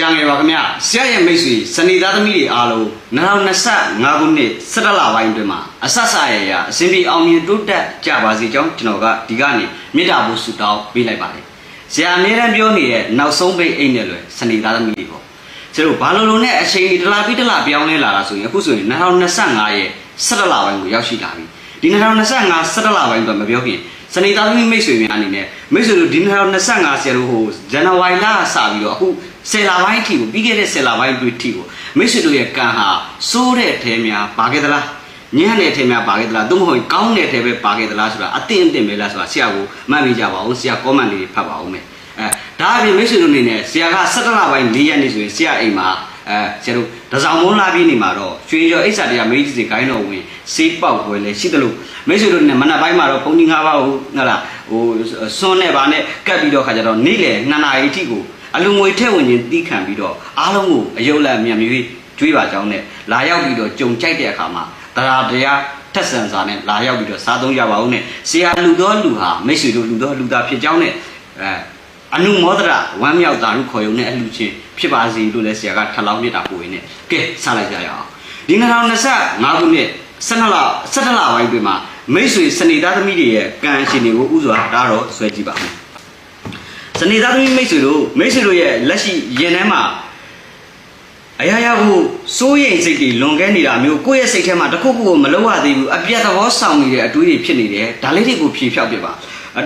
ရာငယ်ပါခင်ဗျဆရာရဲ့မိတ်ဆွေစနေသားသမီးတွေအားလုံး2025ခုနှစ်17လပိုင်းအတွင်းမှာအဆက်ဆရရအစဉ်ပြေအောင်မြင်တိုးတက်ကြပါစေကြောင်းကျွန်တော်ကဒီကနေ့မေတ္တာပို့ဆုတောင်းပေးလိုက်ပါတယ်ဆရာအမြဲတမ်းပြောနေတဲ့နောက်ဆုံးပိတ်အိတ်နဲ့လွယ်စနေသားသမီးတွေပေါ့ကျွန်တော်ဘာလို့လို့နဲ့အချိန်ဒီတစ်လားပြီးတစ်လားပြောင်းလဲလာတာဆိုရင်အခုဆိုရင်2025ရဲ့17လပိုင်းကိုရောက်ရှိလာပြီဒီ2025 17လပိုင်းတော့မပြောခင် စနေသားသမီးမိတ်ဆွေများအနေနဲ့မိတ်ဆွေတို့ဒီ2025ဆရာတို့ဟိုဇန်နဝါရီလကစပြီးတော့အခု10လပိုင်းအထိကိုပြီးခဲ့တဲ့10လပိုင်းတွေအထိကိုမိတ်ဆွေတို့ရဲ့ကံဟာစိုးတဲ့အထဲများပါခဲ့သလားညံ့တဲ့အထဲများပါခဲ့သလားသို့မဟုတ်ကောင်းတဲ့အထဲပဲပါခဲ့သလားဆိုတာအသင့်အင့်ပဲလားဆိုတာဆရာကိုမှတ်မိကြပါဦးဆရာ comment လေးဖတ်ပါဦးမယ်အဲဒါအပြင်မိတ်ဆွေတို့အနေနဲ့ဆရာက17လပိုင်း4ရက်နေ့ဆိုရင်ဆရာအိမ်မှာအဲဆရာတို့တစောင်းမုန်းလာပြီးနေမှာတော့ရွှေကျော်အိဆာတရားမေကြီးစီခိုင်းတော်ဝင် စေးပေါက်ွယ်လဲရှိတယ်လို့မိတ်ဆွေတို့နဲ့မနက်ပိုင်းမှာတော့ဘုံကြီး၅ပါးကိုဟလာဟိုစွန်းနဲ့ဗာနဲ့ကတ်ပြီးတော့ခါကြတော့နေ့လယ်2နာရီအထိကိုအလူငွေထည့်ဝင်ခြင်းတီးခံပြီးတော့အားလုံးကိုအယုတ်လက်မြန်မြွေးကျွေးပါကြောင်းနဲ့လာရောက်ပြီးတော့ကြုံကြိုက်တဲ့အခါမှာတရားတရားထက်ဆန်စာနဲ့လာရောက်ပြီးတော့စားသုံးကြပါဦးနဲ့ဆရာလူတော်လူဟာမိတ်ဆွေတို့လူတော်လူသားဖြစ်ကြောင်းနဲ့အဲအနုမောဒရဝမ်းမြောက်တာလူခေါ်ယုံနဲ့အလှချင်းဖြစ်ပါစေလို့လည်းဆရာကထပ်လောင်းမြစ်တာပို့ရင်းနဲ့ကဲစလိုက်ကြရအောင်ဒီ2025ခုနှစ် 12လ17လပိုင်းတွင်မှာမိတ်ဆွေစနေသားသမီးတွေရဲ့ကံရှင်တွေကိုဥစွာဒါတော့ဆွဲကြည့်ပါမယ်စနေသားသမီးမိတ်ဆွေတို့မိတ်ဆွေတို့ရဲ့လက်ရှိရင်ထဲမှာအရာရာကိုစိုးရိမ်စိတ်တွေလွန်ကဲနေတာမျိုးကိုယ့်ရဲ့စိတ်ထဲမှာတခုခုကိုမလုပ်ရသေးဘူးအပြတ်သဘောဆောင်နေတဲ့အတွေးတွေဖြစ်နေတယ်ဒါလေးတွေကိုဖြေဖြောက်ပြပါ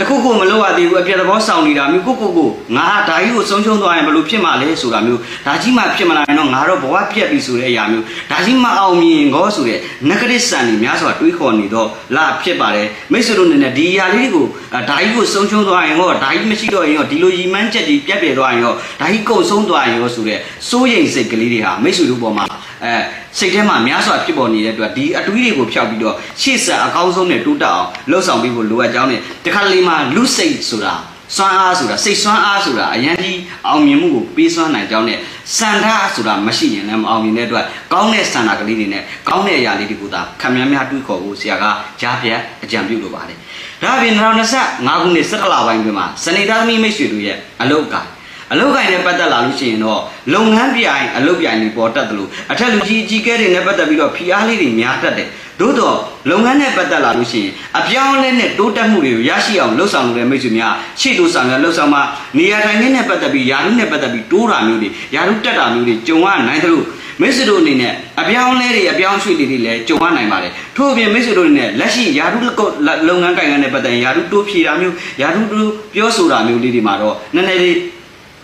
တခုခုမလုပ်ရသေးဘူးအပြတ်သဘောဆောင်နေတာမျိုးကိုကိုကိုငါဒါကြီးကိုဆုံးရှုံးသွားရင်ဘယ်လိုဖြစ်မှာလဲဆိုတာမျိုးဒါကြီးမှဖြစ်မလာရင်တော့ငါတော့ဘဝပြတ်ပြီဆိုတဲ့အရာမျိုးဒါကြီးမှအောင်မြင်ငေါဆိုတဲ့ negative စံတွေများစွာတွေးခေါ်နေတော့လာဖြစ်ပါတယ်မိတ်ဆွေတို့အနေနဲ့ဒီအရာလေးတွေကိုဒါကြီးကိုဆုံးရှုံးသွားရင်ဟောဒါကြီးမရှိတော့ရင်ဟောဒီလိုရီမန်းချက်ကြီးပြတ်ပြဲသွားရင်ဟောဒါကြီးကုန်ဆုံးသွားရင်ဟောဆိုတဲ့စိုးရိမ်စိတ်ကလေးတွေဟာမိတ်ဆွေတို့ပေါ်မှာအဲစိတ်ထဲမှာများစွာဖြစ်ပေါ်နေတဲ့အတွက်ဒီအတွေးတွေကိုဖျောက်ပြီးတော့ရှေ့ဆက်အကောင်းဆုံးနဲ့တိုးတက်အောင်လှုပ်ဆောင်ပြီးဖို့လိုအပ်ကြောင်းနဲ့တခါလေမှာလူစိတ်ဆိုတာစွမ်းအားဆိုတာစိတ်စွမ်းအားဆိုတာအရင်ကြီးအောင်မြင်မှုကိုပေးစွမ်းနိုင်ကြောင်းနဲ့စန္ဒဆိုတာမရှိရင်လည်းမအောင်မြင်တဲ့အတွက်ကောင်းတဲ့စန္ဒကလေးတွေနဲ့ကောင်းတဲ့အရာလေးတွေကိုသာခံများများတွေးခေါ်ဖို့ဆရာကကြားပြတ်အကြံပြုလိုပါတယ်။ဒါအပြင်2025ခုနှစ်17လပိုင်းတွင်မှာစနေသားသမီးမိတ်ဆွေတို့ရဲ့အလုတ်က အလုတ်ကိုင်းနဲ့ပတ်သက်လာလို့ရှိရင်တော့လုပ်ငန်းပြိုင်အလုတ်ပြိုင်တွေပေါ်တက်တယ်လို့အထက်လူကြီးအကြီးကဲတွေနဲ့ပတ်သက်ပြီးတော့ဖိအားလေးတွေများတတ်တယ်သို့တော့လုပ်ငန်းနဲ့ပတ်သက်လာလို့ရှိရင်အပြောင်းအလဲနဲ့တိုးတက်မှုတွေကိုရရှိအောင်လှုပ်ဆောင်လုပ်တဲ့မိတ်ဆွေများရှေ့တိုးဆောင်ရလှုပ်ဆောင်မှနေရာထိုင်ခင်းနဲ့ပတ်သက်ပြီးယာရုနဲ့ပတ်သက်ပြီးတိုးတာမျိုးတွေယာရုတက်တာမျိုးတွေကြုံရနိုင်တယ်လို့မိတ်ဆွေတို့အနေနဲ့အပြောင်းလဲတွေအပြောင်းရွှေ့တွေတွေလည်းကြုံရနိုင်ပါတယ်ထို့အပြင်မိတ်ဆွေတို့အနေနဲ့လက်ရှိယာရုလုပ်ငန်းကိုင်ငန်းနဲ့ပတ်သက်ရင်ယာရုတိုးဖြေတာမျိုးယာရုတိုးပြောဆိုတာမျိုးလေးတွေမှာတော့နည်းနည်းလေး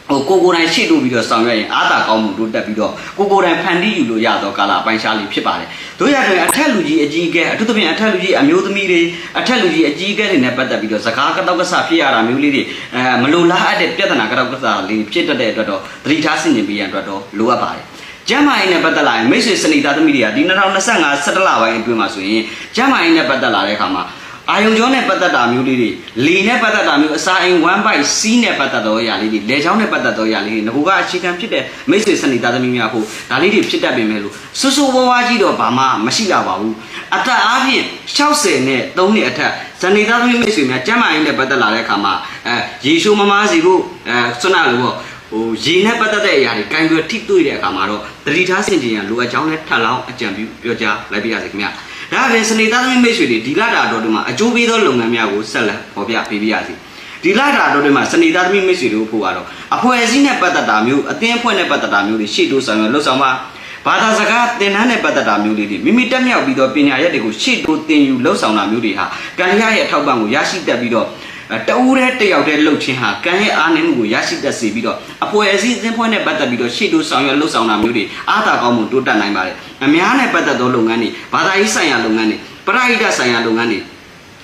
ဟိုကိုကိုယ်တိုင်ရှေ့တိုးပြီးတော့ဆောင်ရွက်ရင်အားသာကောင်းမှုတိုးတက်ပြီးတော့ကိုကိုယ်တိုင်ဖန်တီးယူလို့ရတော့ကာလအပိုင်းရှားလေးဖြစ်ပါတယ်။တို့ရတဲ့အထက်လူကြီးအကြီးအကဲအထူးသဖြင့်အထက်လူကြီးအမျိုးသမီးတွေအထက်လူကြီးအကြီးအကဲတွေနဲ့ပတ်သက်ပြီးတော့စကားကတော့က်ကဆဖြစ်ရတာမျိုးလေးတွေအဲမလိုလားအပ်တဲ့ပြဿနာကတော့က်ကဆလေးဖြစ်တတ်တဲ့အတွက်တော့သတိထားဆင်ခြင်ပေးရန်အတွက်တော့လိုအပ်ပါတယ်။ကျမ်းမာရေးနဲ့ပတ်သက်လာရင်မိတ်ဆွေစနေသားသမီးတွေကဒီ2025 17လပိုင်းအတွင်းမှာဆိုရင်ကျမ်းမာရေးနဲ့ပတ်သက်လာတဲ့အခါမှာ အာယုံကြောနဲ့ပတ်သက်တာမျိုးလေးတွေလေနဲ့ပတ်သက်တာမျိုးအစာအိမ်1 byte C နဲ့ပတ်သက်သောအရာလေးတွေလေချောင်းနဲ့ပတ်သက်သောအရာလေးတွေငကိုကအခြေခံဖြစ်တဲ့မိတ်ဆွေစနေသားသမီးများဖို့ဒါလေးတွေဖြစ်တတ်ပေမဲ့လို့ဆူဆူဝါးဝါးကြီးတော့ဘာမှမရှိလာပါဘူးအသက်အားဖြင့်60နဲ့3နှစ်အထက်စနေသားသမီးမိတ်ဆွေများကျမ်းမာရေးနဲ့ပတ်သက်လာတဲ့အခါမှာအဲရေရှိုးမမားစီဖို့အဲဆွနာလို့ပေါ့ဟိုရေနဲ့ပတ်သက်တဲ့အရာတွေကင်တွယ်ထိတွေ့တဲ့အခါမှာတော့တတိထားစင်ကြင်ရလိုအပ်ကြောင်းနဲ့ထပ်လောင်းအကြံပြုပြောကြားလိုက်ပြရစေခင်ဗျာ ဒါအပြင်စနေသားသမီးမိတ်ဆွေတွေဒီလတာတော်တွေမှာအကျိုးပေးသောလုပ်ငန်းများကိုဆက်လက်ပေါ်ပြပေးပြရစီဒီလတာတော်တွေမှာစနေသားသမီးမိတ်ဆွေတို့ဖို့ကတော့အဖွဲ့အစည်းနဲ့ပတ်သက်တာမျိုးအသင်းအဖွဲ့နဲ့ပတ်သက်တာမျိုးတွေရှေ့တိုးဆောင်ရလှုပ်ဆောင်ပါဘာသာစကားသင်တန်းနဲ့ပတ်သက်တာမျိုးလေးတွေမိမိတက်မြောက်ပြီးတော့ပညာရက်တွေကိုရှေ့တိုးသင်ယူလှုပ်ဆောင်တာမျိုးတွေဟာကံရရဲ့အထောက်ပံ့ကိုရရှိတတ်ပြီးတော့ တအူးတဲ့တယောက်တည်းလှုပ်ခြင်းဟာကံရဲ့အားနည်းမှုကိုရရှိတတ်စေပြီးတော့အဖွဲ့အစည်းအသင်းဖွဲ့နဲ့ပတ်သက်ပြီးတော့ရှေ့တိုးဆောင်ရွက်လှုပ်ဆောင်တာမျိုးတွေအားသာကောင်းမှုတိုးတက်နိုင်ပါတယ်အများနဲ့ပတ်သက်သောလုပ်ငန်းတွေဘာသာရေးဆိုင်ရာလုပ်ငန်းတွေပရိဟိတဆိုင်ရာလုပ်ငန်းတွေ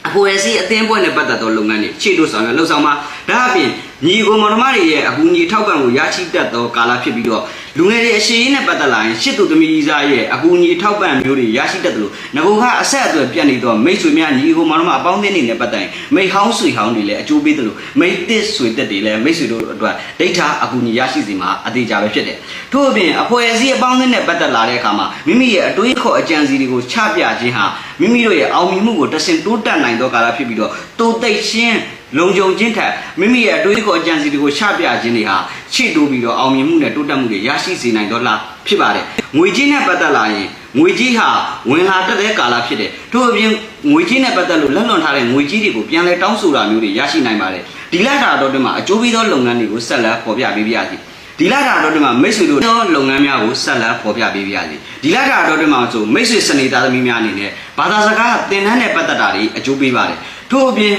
အဖွဲ့အစည်းအသင်းဖွဲ့နဲ့ပတ်သက်သောလုပ်ငန်းတွေရှေ့တိုးဆောင်ရွက်လှုပ်ဆောင်မှာဒါအပြင်ညီကိုမောင်နှမတွေရဲ့အကူအညီထောက်ပံ့ကိုရရှိတတ်သောကာလဖြစ်ပြီးတော့ လူငယ်တွေအရှိန်နဲ့ပတ်သက်လာရင်ရှစ်သူသမီးကြီးစားရဲ့အကူအညီထောက်ပံ့မျိုးတွေရရှိတတ်တယ်လို့ငကိုကအဆက်အသွယ်ပြတ်နေတော့မိတ်ဆွေများညီကိုမောင်နှမအပေါင်းအသင်းတွေနဲ့ပတ်သက်ရင်မိတ်ဟောင်းဆွေဟောင်းတွေလည်းအကျိုးပေးတယ်လို့မိတ်သစ်ဆွေသက်တွေလည်းမိတ်ဆွေတို့အတွက်ဒိဋ္ဌာအကူအညီရရှိစီမှာအသေးကြပဲဖြစ်တယ်ထို့အပြင်အဖွဲ့အစည်းအပေါင်းအသင်းနဲ့ပတ်သက်လာတဲ့အခါမှာမိမိရဲ့အတွေးခေါ်အကြံစီတွေကိုချပြခြင်းဟာမိမိတို့ရဲ့အောင်မြင်မှုကိုတဆင့်တိုးတက်နိုင်သောကာလဖြစ်ပြီးတော့တိုးသိပ်ရှင်း လုံခြုံခြင်းထက်မိမိရဲ့အတွေးအခေါ်အကြံစီတွေကိုချပြခြင်းတွေဟာချစ်တိုးပြီးတော့အောင်မြင်မှုနဲ့တိုးတက်မှုတွေရရှိစေနိုင်တော့လားဖြစ်ပါတယ်ငွေကြီးနဲ့ပတ်သက်လာရင်ငွေကြီးဟာဝင်လာတတ်တဲ့ကာလဖြစ်တယ်ထို့အပြင်ငွေကြီးနဲ့ပတ်သက်လို့လက်လွန်ထားတဲ့ငွေကြီးတွေကိုပြန်လဲတောင်းဆိုတာမျိုးတွေရရှိနိုင်ပါတယ်ဒီလတာတော့ဒီမှာအကျိုးပေးသောလုပ်ငန်းတွေကိုဆက်လက်ပေါ်ပြပေးပြရစီဒီလတာတော့ဒီမှာမိတ်ဆွေတို့သောလုပ်ငန်းများကိုဆက်လက်ပေါ်ပြပေးပြရစီဒီလတာတော့ဒီမှာဆိုမိတ်ဆွေစနေသားသမီးများအနေနဲ့ဘာသာစကားသင်တန်းနဲ့ပတ်သက်တာတွေအကျိုးပေးပါတယ်ထို့အပြင်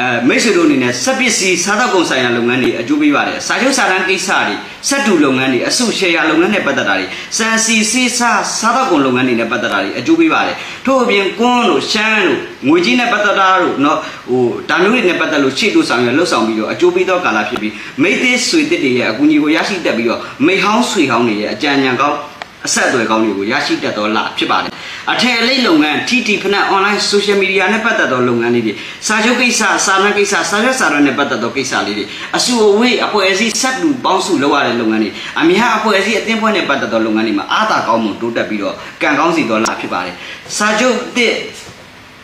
အဲမိတ်ဆွေတို့အနေနဲ့စက်ပစ္စည်းစားသောက်ကုန်ဆိုင်ရာလုပ်ငန်းတွေအကျိုးပေးပါတယ်စာချုပ်စာတမ်းကိစ္စတွေစက်တူလုပ်ငန်းတွေအစုရှယ်ယာလုပ်ငန်းနဲ့ပတ်သက်တာတွေစံစီစီစားစားသောက်ကုန်လုပ်ငန်းတွေနဲ့ပတ်သက်တာတွေအကျိုးပေးပါတယ်ထို့အပြင်ကွန်းတို့ရှမ်းတို့ငွေကြီးနဲ့ပတ်သက်တာတို့เนาะဟိုဒါမျိုးတွေနဲ့ပတ်သက်လို့ရှေ့တို့ဆောင်ရလှုပ်ဆောင်ပြီးတော့အကျိုးပေးသောကာလဖြစ်ပြီးမိတ်သေးဆွေတစ်တွေရဲ့အကူအညီကိုရရှိတတ်ပြီးတော့မိတ်ဟောင်းဆွေဟောင်းတွေရဲ့အကြံဉာဏ်ကောင်းအဆက်အသွယ်ကောင်းတွေကိုရရှိတတ်သောလဖြစ်ပါတယ် အထည်အလိပ်လုပ်ငန်း TT ဖနက် online social media နဲ့ပတ်သက်သောလုပ်ငန်းလေးတွေစာချုပ်ကိစ္စစာနယ်ကိစ္စစာရွက်စာတမ်းနဲ့ပတ်သက်သောကိစ္စလေးတွေအစုအဝေးအဖွဲ့အစည်းဆက်လူပေါင်းစုလုပ်ရတဲ့လုပ်ငန်းတွေအများအဖွဲ့အစည်းအသင်းဖွဲ့နဲ့ပတ်သက်သောလုပ်ငန်းတွေမှာအားသာကောင်းမှုတိုးတက်ပြီးတော့ကံကောင်းစီသောလဖြစ်ပါတယ်စာချုပ်တစ်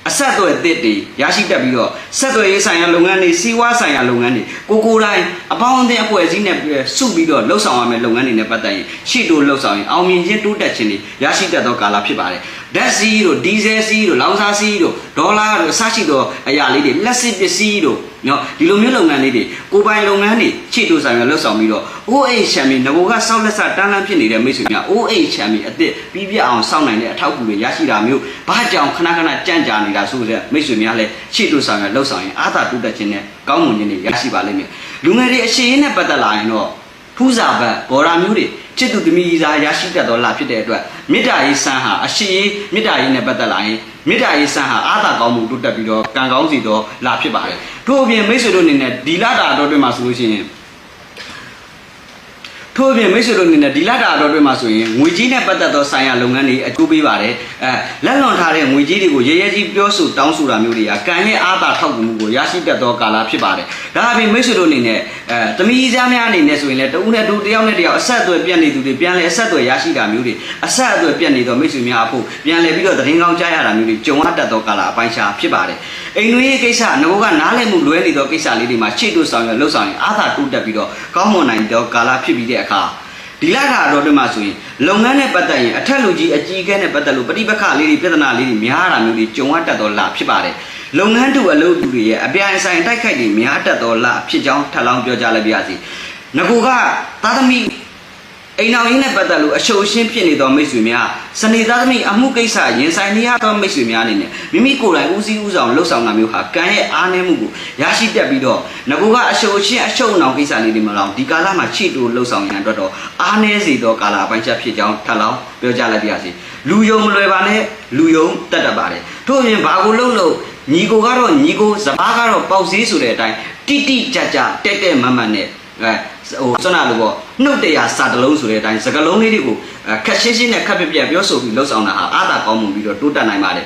အဆက်အသွယ်တစ်တွေရရှိတတ်ပြီးတော့ဆက်သွယ်ရေးဆိုင်ရာလုပ်ငန်းတွေစီးပွားဆိုင်ရာလုပ်ငန်းတွေကိုကိုယ်တိုင်အပေါင်းအသင်းအဖွဲ့အစည်းနဲ့စုပြီးတော့လှုပ်ဆောင်ရမယ့်လုပ်ငန်းတွေနဲ့ပတ်သက်ရင်ရှေ့တိုးလှုပ်ဆောင်ရင်အောင်မြင်ခြင်းတိုးတက်ခြင်းတွေရရှိတတ်သောကာလဖြစ်ပါတယ် ဓာတ်စီးတို့ဒီဇယ်စီးတို့လောင်စာစီးတို့ဒေါ်လာတို့အစရှိသောအရာလေးတွေလက်စစ်ပစ္စည်းတို့နော်ဒီလိုမျိုးလုပ်ငန်းလေးတွေကိုပိုင်လုပ်ငန်းတွေရှေ့တိုးဆိုင်ရလှုပ်ဆောင်ပြီးတော့ OH ချန်ပီငဘိုကစောက်လက်စတန်းလန်းဖြစ်နေတဲ့မိတ်ဆွေများ OH ချန်ပီအစ်စ်ပြီးပြအောင်စောင့်နိုင်တဲ့အထောက်အကူတွေရရှိတာမျိုးဘာကြောင့်ခဏခဏကြံ့ကြာနေတာဆိုတဲ့မိတ်ဆွေများလည်းရှေ့တိုးဆိုင်ရလှုပ်ဆောင်ရင်အာသာတိုးတက်ခြင်းနဲ့ကောင်းမွန်ခြင်းတွေရရှိပါလိမ့်မယ်လူငယ်တွေအရှိန်နဲ့ပတ်သက်လာရင်တော့ ထူးစာဘတ်ဘော်ရာမျိုးတွေချစ်သူသမီးစားရရှိတတ်သောလာဖြစ်တဲ့အတွက်မေတ္တာရေးစံဟာအရှိန်မေတ္တာရေးနဲ့ပတ်သက်လာရင်မေတ္တာရေးစံဟာအာသာကောင်းမှုတိုးတက်ပြီးတော့ကံကောင်းစီသောလာဖြစ်ပါတယ်ထို့အပြင်မိတ်ဆွေတို့အနေနဲ့ဒီလာတာတော့တွေ့မှာဆိုလို့ရှိရင်ထို့အပြင်မိတ်ဆွေတို့အနေနဲ့ဒီလတာတော့တွေ့မှာဆိုရင်ငွေကြီးနဲ့ပတ်သက်သောဆိုင်ရာလုပ်ငန်းတွေအကျိုးပေးပါတယ်အဲလက်လွန်ထားတဲ့ငွေကြီးတွေကိုရဲရဲကြီးပြောဆိုတောင်းဆိုတာမျိုးတွေကကံရဲ့အားသာထောက်ကူမှုကိုရရှိတတ်သောကာလဖြစ်ပါတယ်ဒါအပြင်မိတ်ဆွေတို့အနေနဲ့အဲတမီးစားများအနေနဲ့ဆိုရင်လည်းတဦးနဲ့တူတယောက်နဲ့တယောက်အဆက်အသွယ်ပြတ်နေသူတွေပြန်လဲအဆက်အသွယ်ရရှိတာမျိုးတွေအဆက်အသွယ်ပြတ်နေသောမိတ်ဆွေများအဖို့ပြန်လဲပြီးတော့သတင်းကောင်းကြားရတာမျိုးတွေကြုံရတတ်သောကာလအပိုင်းခြားဖြစ်ပါတယ်အိမ်တွင်းရေးကိစ္စငဘကနားလည်မှုလွဲနေသောကိစ္စလေးတွေမှာရှေ့တို့ဆောင်ရလှုပ်ဆောင်ရင်အားသာတိုးတက်ပြီးတော့ကောင်းမွန်နိုင်သောကာလဖြစ်ပြီးတဲ့အခါဒီလာတာတော့ဒီမှာဆိုရင်လုပ်ငန်းနဲ့ပတ်သက်ရင်အထက်လူကြီးအကြီးအကဲနဲ့ပတ်သက်လို့ပဋိပက္ခလေးတွေပြဿနာလေးတွေများတာမျိုးတွေကြုံရတတ်တော့လဖြစ်ပါတယ် လုပ်ငန်းတူအလုပ်တူတွေရဲ့အပြိုင်အဆိုင်တိုက်ခိုက်တွေများတတ်တော့လဖြစ်ကြောင်းထပ်လောင်းပြောကြားလိုက်ပါရစေငကူကသာသမီအိမ်တော်ရင်းနဲ့ပတ်သက်လို့အရှုပ်အရှင်းဖြစ်နေသောမိတ်ဆွေများစနေသားသမီးအမှုကိစ္စရင်ဆိုင်နေရသောမိတ်ဆွေများအနေနဲ့မိမိကိုယ်တိုင်ဦးစီးဦးဆောင်လှုပ်ဆောင်တာမျိုးဟာကံရဲ့အားနည်းမှုကိုရရှိတတ်ပြီးတော့ငကူကအရှုပ်အရှင်းအရှုပ်အနောင်ကိစ္စလေးတွေမလောင်ဒီကာလမှာချစ်တူလှုပ်ဆောင်ရန်အတွက်တော့အားနည်းစေသောကာလအပိုင်းချက်ဖြစ်ကြောင်းထပ်လောင်းပြောကြားလိုက်ပါရစေလူယုံမလွယ်ပါနဲ့လူယုံတတ်တတ်ပါတယ်ထို့အပြင်ဘာကိုလှုပ်လို့ ညီကိုကတော့ညီကိုစပားကတော့ပေါက်စည်းဆိုတဲ့အတိုင်းတိတိကြကြတက်တက်မတ်မတ်နဲ့အဲဟိုစွမ်းနာလို့ပေါ့နှုတ်တရားစာတလုံးဆိုတဲ့အတိုင်းစကလုံးလေးတွေကိုခက်ရှင်းရှင်းနဲ့ခက်ပြပြပြောဆိုပြီးလှုပ်ဆောင်တာဟာအားသာကောင်းမှုပြီးတော့တိုးတက်နိုင်ပါတယ်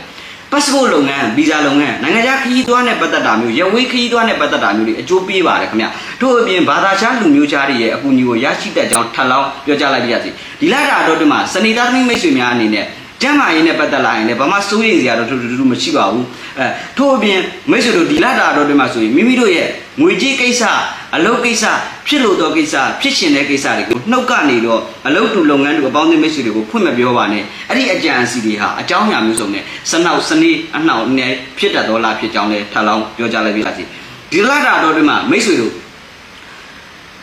passport လုပ်ငန်းဗီဇာလုပ်ငန်းနိုင်ငံခြားခရီးသွားနဲ့ပတ်သက်တာမျိုးရဝေးခရီးသွားနဲ့ပတ်သက်တာမျိုးတွေအကျိုးပေးပါတယ်ခင်ဗျထို့အပြင်ဘာသာခြားလူမျိုးခြားတွေရဲ့အကူအညီကိုရရှိတတ်ကြောင်းထပ်လောင်းပြောကြားလိုက်ပါရစေဒီလတာတော့ဒီမှာစနေသားသမီးမိတ်ဆွေများအနေနဲ့ ကျမ်းမာရေးနဲ့ပတ်သက်လာရင်လည်းဘာမှစိုးရိမ်စရာတော့တူတူမရှိပါဘူးအဲထို့အပြင်မိတ်ဆွေတို့ဒီလတာတော့ဒီမှာဆိုရင်မိမိတို့ရဲ့ငွေကြေးကိစ္စအလုပ်ကိစ္စဖြစ်လို့သောကိစ္စဖြစ်ရှင်တဲ့ကိစ္စတွေကိုနှုတ်ကနေတော့အလုပ်တူလုပ်ငန်းတူအပေါင်းအသင်းမိတ်ဆွေတွေကိုဖွင့်မပြောပါနဲ့အဲ့ဒီအကြံအစီတွေဟာအကြောင်းအရာမျိုးစုံနဲ့စနောက်စနေအနှောက်နဲ့ဖြစ်တတ်တော်လားဖြစ်ကြောင်းလဲထပ်လောင်းပြောကြလိုက်ပါစီဒီလတာတော့ဒီမှာမိတ်ဆွေတို့အ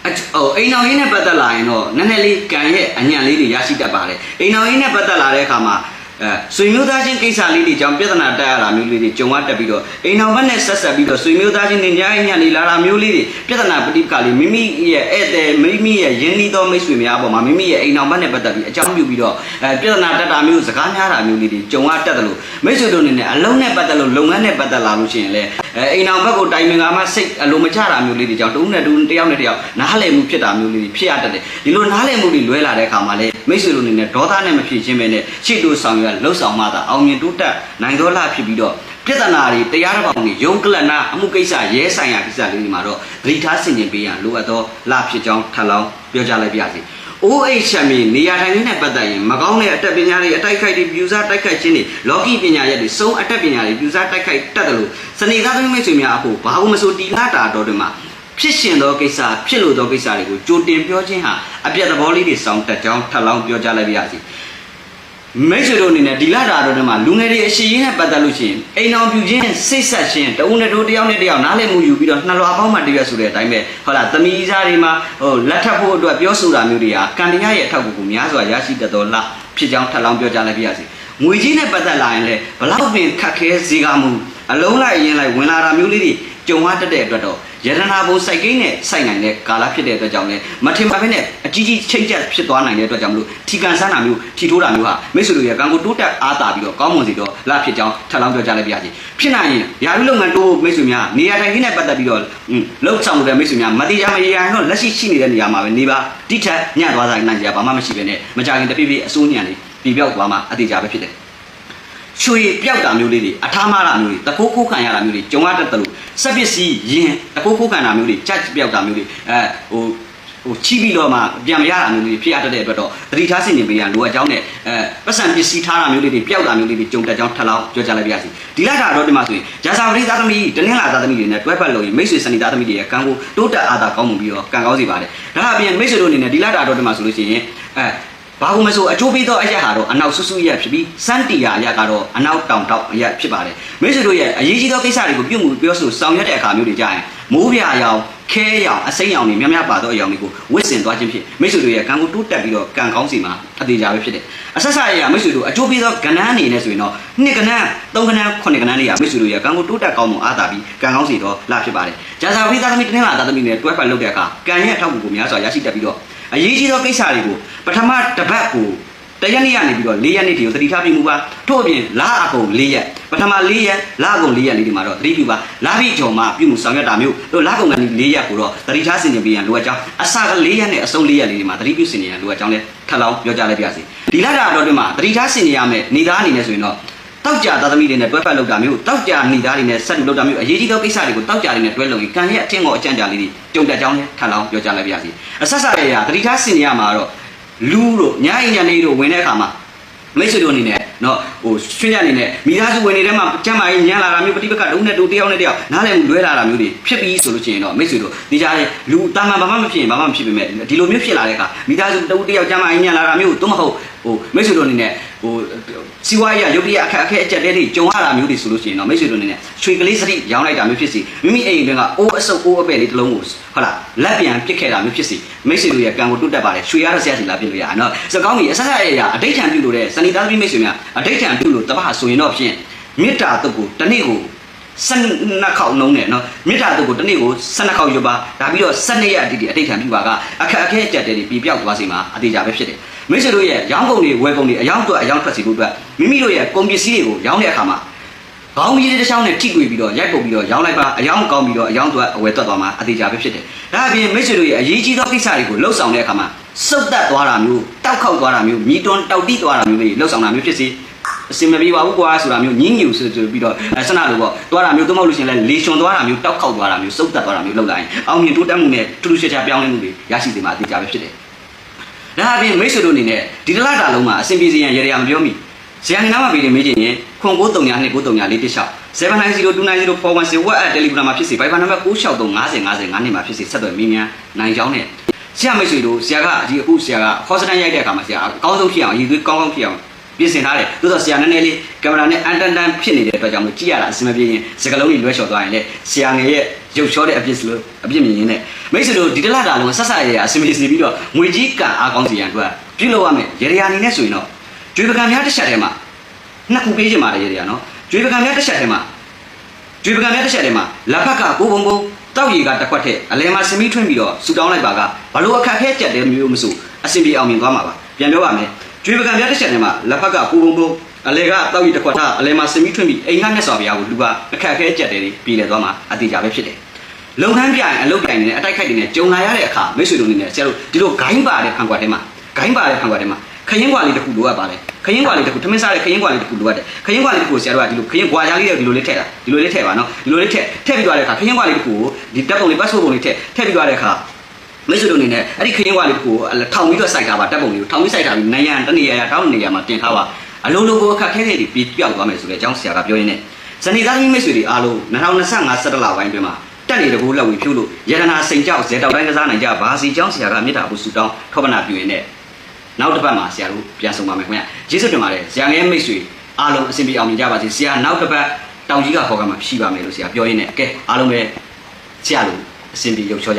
ဟိုအိမ်တော်ရင်းနဲ့ပတ်သက်လာရင်တော့နည်းနည်းလေးကံရဲ့အညံ့လေးတွေရရှိတတ်ပါတယ်အိမ်တော်ရင်းနဲ့ပတ်သက်လာတဲ့အခါမှာ အဲဆွေမျိုးသားချင်းကိစ္စလေးတွေကြောင့်ပြဿနာတက်ရတာမျိုးလေးတွေကြုံရတက်ပြီးတော့အိမ်တော်ဘက်နဲ့ဆက်ဆက်ပြီးတော့ဆွေမျိုးသားချင်းနေညာညံ့နေလာတာမျိုးလေးတွေပြဿနာပဋိပက္ခလေးမိမိရဲ့ဧည့်သည်မိမိရဲ့ယဉ်နီးသောမိတ်ဆွေများအပေါ်မှာမိမိရဲ့အိမ်တော်ဘက်နဲ့ပတ်သက်ပြီးအကြောင်းပြုပြီးတော့အဲပြဿနာတက်တာမျိုးစကားများတာမျိုးလေးတွေကြုံရတက်တယ်လို့မိတ်ဆွေတို့အနေနဲ့အလုံးနဲ့ပတ်သက်လို့လုပ်ငန်းနဲ့ပတ်သက်လာလို့ရှိရင်လည်းအဲအိမ်တော်ဘက်ကိုတိုင်ပင်ကမှစိတ်အလိုမချတာမျိုးလေးတွေကြောင့်တဦးနဲ့တဦးတယောက်နဲ့တယောက်နားလည်မှုဖြစ်တာမျိုးလေးတွေဖြစ်ရတတ်တယ်ဒီလိုနားလည်မှုတွေလွဲလာတဲ့အခါမှာလည်းမိတ်ဆွေတို့အနေနဲ့ဒေါသနဲ့မဖြစ်ချင်းပဲနဲ့ရှေ့တို့ဆောင်ရွက်လှုပ်ဆောင်မှသာအောင်မြင်တိုးတက်နိုင်သောလားဖြစ်ပြီးတော့ပြဿနာတွေတရားတစ်ပေါင်းတွေယုံကလနာအမှုကိစ္စရဲဆိုင်ရာကိစ္စလေးတွေမှာတော့သတိထားဆင်ခြင်ပေးရန်လိုအပ်သောလားဖြစ်ကြောင်းထပ်လောင်းပြောကြားလိုက်ပါရစေအိုးအိတ်ချက်မီနေရာထိုင်ခင်းနဲ့ပတ်သက်ရင်မကောင်းတဲ့အတတ်ပညာတွေအတိုက်ခိုက်တွေပြူစားတိုက်ခိုက်ခြင်းတွေလောကီပညာရက်တွေစုံအတတ်ပညာတွေပြူစားတိုက်ခိုက်တတ်တယ်လို့စနေသားသမီးမိတ်ဆွေများအဖို့ဘာလို့မဆိုတီလာတာတော်တွေမှာဖြစ်ရှင်သောကိစ္စဖြစ်လို့သောကိစ္စတွေကိုကြိုတင်ပြောခြင်းဟာအပြတ်သဘောလေးတွေစောင့်တက်ကြောင်းထပ်လောင်းပြောကြလိုက်ပါရစေ မိတ်ဆွေတို့အနေနဲ့ဒီလာတာတော်တွေမှာလူငယ်တွေအရှိရင်နဲ့ပတ်သက်လို့ရှိရင်အိမ်အောင်ပြူခြင်းစိတ်ဆက်ခြင်းတဦးနဲ့တို့တယောက်နဲ့တယောက်နားလည်မှုယူပြီးတော့နှလွာပေါင်းမှတရွက်ဆိုတဲ့အတိုင်းပဲဟုတ်လားသမီးစားတွေမှာဟိုလက်ထပ်ဖို့အတွက်ပြောဆိုတာမျိုးတွေဟာကံတရားရဲ့အထောက်အကူကိုများစွာရရှိတတ်တော်လားဖြစ်ကြောင်းထပ်လောင်းပြောကြလိုက်ပါရစေငွေကြီးနဲ့ပတ်သက်လာရင်လည်းဘလောက်ပင်ခက်ခဲစေကမှုအလုံးလိုက်ရင်လိုက်ဝင်လာတာမျိုးလေးတွေကြုံရတတ်တဲ့အတွက်တော့ ယရနာဘုံစိုက်ကိန်းနဲ့စိုက်နိုင်တဲ့ကာလဖြစ်တဲ့အတွက်ကြောင့်လည်းမထင်ပါဘဲနဲ့အကြီးကြီးချိန်ချက်ဖြစ်သွားနိုင်တဲ့အတွက်ကြောင့်မလို့ထီကန်ဆန်းတာမျိုးထီထိုးတာမျိုးဟာမိတ်ဆွေတို့ရဲ့ကံကိုတိုးတက်အားတာပြီးတော့ကောင်းမွန်စီတော့လာဖြစ်ကြောင်းထပ်လောင်းပြောကြလိုက်ပါရစေဖြစ်နိုင်ရင်ယာရုလုပ်ငန်းတိုးမိတ်ဆွေများနေရာတိုင်းကြီးနဲ့ပတ်သက်ပြီးတော့လှုပ်ဆောင်တဲ့မိတ်ဆွေများမတိရမရရင်တော့လက်ရှိရှိနေတဲ့နေရာမှာပဲနေပါတိထက်ညံ့သွားတိုင်းနိုင်ကြဘာမှမရှိပဲနဲ့မကြခင်တပြည့်ပြည့်အစိုးညံနေပြပြောက်သွားမှာအတိအကျပဲဖြစ်တယ် ချွေပြောက်တာမျိုးလေးတွေအထားမားတာမျိုးတွေတကိုးခိုးခံရတာမျိုးတွေကြုံရတတ်တယ်လို့စက်ပစ္စည်းယင်တကိုးခိုးခံတာမျိုးတွေကြက်ပြောက်တာမျိုးတွေအဲဟိုဟိုချိပြီးတော့မှပြန်မရတာမျိုးတွေဖြစ်ရတတ်တဲ့အတွက်တော့သတိထားစီနေပေးရလိုအပ်ကြောင်းနဲ့အဲပတ်စံပစ္စည်းထားတာမျိုးလေးတွေပျောက်တာမျိုးလေးတွေကြုံတက်ကြောင်းထပ်လောက်ပြောကြလိုက်ပါရစေဒီလိုက်တာတော့ဒီမှာဆိုရင်ဂျာစာပရိသတ်သမီးတနင်္လာသားသမီးတွေနဲ့တွဲဖက်လို့ရင်မိတ်ဆွေစနီသားသမီးတွေရဲ့ကံကိုတိုးတက်အားသာကောင်းမှုပြီးတော့ကံကောင်းစေပါတယ်ဒါအပြင်မိတ်ဆွေတို့အနေနဲ့ဒီလိုက်တာတော့ဒီမှာဆိုလို့ရှိရင်အဲ ဘာလို့မဆိုအကျိုးပေးသောအရက်ဟာတော့အနောက်ဆူဆူရက်ဖြစ်ပြီးစန်တီယာရက်ကတော့အနောက်တောင်တောက်အရက်ဖြစ်ပါတယ်မိတ်ဆွေတို့ရဲ့အရေးကြီးသောကိစ္စတွေကိုပြုမှုပြောဆိုဆောင်ရွက်တဲ့အခါမျိုးတွေကြာရင်မိုးပြရောင်ခဲရောင်အစိမ်းရောင်တွေများများပါသောအရောင်တွေကိုဝစ်စင်သွားခြင်းဖြင့်မိတ်ဆွေတို့ရဲ့ကံကိုတိုးတက်ပြီးတော့ကံကောင်းစီမှာအသေးကြပဲဖြစ်တယ်အဆက်ဆက်ရရမိတ်ဆွေတို့အကျိုးပေးသောကဏ္ဍအနေနဲ့ဆိုရင်တော့နှစ်ကဏ္ဍသုံးကဏ္ဍခုနှစ်ကဏ္ဍတွေကမိတ်ဆွေတို့ရဲ့ကံကိုတိုးတက်ကောင်းမှုအားသာပြီးကံကောင်းစီတော့လာဖြစ်ပါတယ်ဂျာဇာဝိသားသမီးတနင်္လာသားသမီးနဲ့တွဲဖက်လုပ်တဲ့အခါကံရဲ့အထောက်အကူကိုများစွာရရှိတတ်ပြီးတော့ အရေးကြီးသောကိစ္စတွေကိုပထမတစ်ပတ်ကိုတရက်နေ့ကနေပြီးတော့၄ရက်နေ့တည်းကိုသတိထားပြီးမူပါထို့အပြင်လာအကုန်၄ရက်ပထမ၄ရက်လာအကုန်၄ရက်လေးဒီမှာတော့သတိပြုပါလာပြီးကြော်မှပြုမှုဆောင်ရွက်တာမျိုးတို့လာကုန်ကနေ၄ရက်ကိုတော့သတိထားဆင်ခြင်ပေးရန်လိုအပ်ကြောင်းအစက၄ရက်နဲ့အဆုံး၄ရက်လေးဒီမှာသတိပြုဆင်ခြင်ရန်လိုအပ်ကြောင်းလဲထပ်လောင်းပြောကြလိုက်ပါရစေဒီလာတာတော့ဒီမှာသတိထားဆင်ခြင်ရမယ်နေသားအနေနဲ့ဆိုရင်တော့ တောက်ကြသားသမီးတွေနဲ့တွဲဖက်လောက်တာမျိုးတောက်ကြမိသားတွေနဲ့ဆက်တူလောက်တာမျိုးအရေးကြီးသောကိစ္စတွေကိုတောက်ကြတွေနဲ့တွဲလုံရင်ကံရဲ့အထင်ကိုအကြံကြလေးတွေကြုံတက်ကြောင်းနဲ့ထပ်လောင်းပြောကြလိုက်ပါရစေအဆက်ဆက်ရရတတိထားစင်ရမှာတော့လူတို့ညာရင်ညာနေတို့ဝင်တဲ့အခါမှာမိတ်ဆွေတို့အနေနဲ့နော်ဟိုဆွေးညအနေနဲ့မိသားစုဝင်တွေထဲမှာကျမ်းမာရေးညံလာတာမျိုးပฏิပက္ခတုံးနဲ့တူတယောက်နဲ့တယောက်နားလည်မှုလွဲလာတာမျိုးတွေဖြစ်ပြီးဆိုလို့ရှိရင်တော့မိတ်ဆွေတို့ဒီကြားထဲလူတာမန်ဘာမှမဖြစ်ရင်ဘာမှမဖြစ်ပေမဲ့ဒီလိုမျိုးဖြစ်လာတဲ့အခါမိသားစုတူတယောက်ကျမ်းမာရေးညံလာတာမျိုးသို့မဟုတ်ဟိုမိတ်ဆွေတို့အနေနဲ့ဟိုစီဝါရရုပ်ရအခက်အခဲအကျက်တဲတွေကြုံရတာမျိုးတွေဆိုလို့ရှိရင်တော့မိတ်ဆွေတို့အနေနဲ့ရွှေကလေးစတိရောင်းလိုက်တာမျိုးဖြစ်စီမိမိအိမ်အတွင်းကအိုးအဆုပ်အိုးအပဲ့လေးတစ်လုံးကိုဟုတ်လားလက်ပြန်ပစ်ခဲ့တာမျိုးဖြစ်စီမိတ်ဆွေတို့ရဲ့ကံကိုတွတ်တက်ပါတယ်ရွှေရတော့ဆရာစီလာပြစ်လို့ရနော်စကောင်းကြီးအဆက်ဆက်ရရအဋိဋ္ဌံပြုလို့တဲ့စဏိသားသမီးမိတ်ဆွေများအဋိဋ္ဌံပြုလို့တပည့်ဆိုရင်တော့ဖြင့်မေတ္တာတုတ်ကိုတစ်နေ့ကို12ခေါက်နှုံးတယ်နော်မေတ္တာတုတ်ကိုတစ်နေ့ကို12ခေါက်ရွတ်ပါဒါပြီးတော့12ရက်အတိအဋိဋ္ဌံပြုပါကအခက်အခဲအကျက်တဲတွေပြပြောက်သွားစေမှာအသေးကြပဲဖြစ်တယ် မိတ်ဆွေတို့ရဲ့ရောင်းကုန်တွေဝယ်ကုန်တွေအယောင်းအတွက်အယောင်းထွက်စီဖို့အတွက်မိမိတို့ရဲ့ကုန်ပစ္စည်းတွေကိုရောင်းတဲ့အခါမှာခေါင်းကြီးတစ်ချောင်းနဲ့ထိတွေ့ပြီးတော့ရိုက်ပုတ်ပြီးတော့ရောင်းလိုက်ပါအယောင်းကောင်းပြီးတော့အယောင်းအတွက်အဝယ်သွက်သွားမှာအသေးကြပဲဖြစ်တယ်ဒါအပြင်မိတ်ဆွေတို့ရဲ့အရေးကြီးသောကိစ္စတွေကိုလှုပ်ဆောင်တဲ့အခါမှာစုတ်တက်သွားတာမျိုးတောက်ခောက်သွားတာမျိုးမြည်တွန်းတောက်တိသွားတာမျိုးတွေလှုပ်ဆောင်တာမျိုးဖြစ်စီအစင်မပြေပါဘူးကွာဆိုတာမျိုးညင်းညူဆိုပြီးတော့ဆန္ဒလိုပေါ့သွားတာမျိုးသို့မဟုတ်လို့ရှိရင်လည်းလေရှင်သွားတာမျိုးတောက်ခောက်သွားတာမျိုးစုတ်တက်သွားတာမျိုးလှုပ်လာရင်အောင်မြင်တိုးတက်မှုနဲ့ထူးထူးခြားခြားပြောင်းလဲမှုတွေရရှိစေမှာအသေးကြပဲဖြစ်တယ် ဒါအပြင်မိတ်ဆွေတို့အနေနဲ့ဒီတစ်လတာလုံးမှာအဆင်ပြေစေရန်ရေရမပြောမိဇာနေနာမှာပြီးနေမေးချင်ရင်ခွန်939 239 416 790290416 WhatsApp Telegram မှာဖြစ်စေ Viber နံပါတ်96355055နဲ့မှာဖြစ်စေဆက်သွယ်မိမြန်နိုင်ကြောင်းနဲ့ဆရာမိတ်ဆွေတို့ဆရာကဒီအခုဆရာကခေါ်စတန်ရိုက်တဲ့အခါမှာဆရာအကောင်းဆုံးဖြစ်အောင်ရည်သွေးကောင်းကောင်းဖြစ်အောင် ပြင်ဆင်ထားတယ်သို့တော့ဆရာနည်းနည်းလေးကင်မရာနဲ့အန်တန်တန်ဖြစ်နေတဲ့အတွက်ကြောင့်မို့ကြည့်ရတာအဆင်မပြေရင်စကလုံးကြီးလွှဲလျှော်သွားရင်လေဆရာငယ်ရဲ့ရုပ်ချောတဲ့အပြစ်စလို့အပြစ်မြင်ရင်းနဲ့မိတ်ဆွေတို့ဒီတလတာလုံးဆက်ဆက်ရရအဆင်ပြေစီပြီးတော့ငွေကြီးကံအားကောင်းစီရန်အတွက်ပြုလုပ်ရမယ်ရေရာအနေနဲ့ဆိုရင်တော့ကျွေးပကံများတစ်ချက်ထဲမှာနှစ်ခုပေးချင်ပါတယ်ရေရာနော်ကျွေးပကံများတစ်ချက်ထဲမှာကျွေးပကံများတစ်ချက်ထဲမှာလက်ဖက်ကကိုဘုံဘုံတောက်ရီကတစ်ခွက်ထက်အလဲမှာစမီးထွင်းပြီးတော့ဆူတောင်းလိုက်ပါကဘလို့အခက်ခဲကြက်တယ်မျိုးမစိုးအဆင်ပြေအောင်မြင်သွားမှာပါပြန်ပြောပါမယ် ကျွေးပကံများတစ်ချက်ထဲမှာလက်ဖက်ကကိုဘုံဘုံအလဲကတောက်ရီတစ်ခွက်ထားအလဲမှာစမီးထွင်းပြီးအိမ်ကမြတ်စွာဘုရားကိုလူကအခက်ခဲကြက်တယ်ပြည်လဲသွားမှာအတိအကျပဲဖြစ်တယ်လုံခန်းပြရင်အလုပ်ပြရင်လည်းအတိုက်ခိုက်တွေနဲ့ကြုံလာရတဲ့အခါမိတ်ဆွေတို့အနေနဲ့ဆရာတို့ဒီလိုဂိုင်းပါတဲ့ခံကွာထဲမှာဂိုင်းပါတဲ့ခံကွာထဲမှာခရင်ကွာလေးတစ်ခုလိုအပ်ပါလေခရင်ကွာလေးတစ်ခုထမင်းစားတဲ့ခရင်ကွာလေးတစ်ခုလိုအပ်တယ်ခရင်ကွာလေးတစ်ခုကိုဆရာတို့ကဒီလိုခရင်ကွာကြားလေးတွေဒီလိုလေးထည့်တာဒီလိုလေးထည့်ပါနော်ဒီလိုလေးထည့်ထည့်ပြီးသွားတဲ့အခါခရင်ကွာလေးတစ်ခုကိုဒီတက်ပုံလေး passport ပုံလေးထည့်ထည့်ပြီးသွားတဲ့အခါ မိတ်ဆွေတို့အနေနဲ့အဲ့ဒီခရင်ဝါလေးတစ်ခုကိုထောင်ပြီးတော့စိုက်ထားပါတက်ပုံလေးကိုထောင်ပြီးစိုက်ထားပြီးနိုင်ရန်တနေရာရာတောင်းနေရာမှာတင်ထားပါအလုံးလုံးကိုအခက်ခဲခဲတွေပြီးပြောက်သွားမယ်ဆိုတဲ့အကြောင်းဆရာကပြောရင်းနဲ့ဇနီးသားသမီးမိတ်ဆွေတွေအားလုံး2025 17လပိုင်းတွင်မှာတက်နေတကူလက်ဝေဖြိုးလို့ယရနာစိန်ကြောက်ဇေတောက်တိုင်းကစားနိုင်ကြပါစီကျောင်းဆရာကမေတ္တာဘုဆုတောင်းထောပနာပြုရင်းနဲ့နောက်တစ်ပတ်မှာဆရာတို့ပြန်ဆောင်ပါမယ်ခင်ဗျကျေးဇူးတင်ပါတယ်ဆရာငယ်မိတ်ဆွေအားလုံးအဆင်ပြေအောင်မြင်ကြပါစေဆရာနောက်တစ်ပတ်တောင်ကြီးကခေါ်ကမှာရှိပါမယ်လို့ဆရာပြောရင်းနဲ့ကဲအားလုံးပဲဆရာတို့အဆင်ပြေရုပ်ချောကြ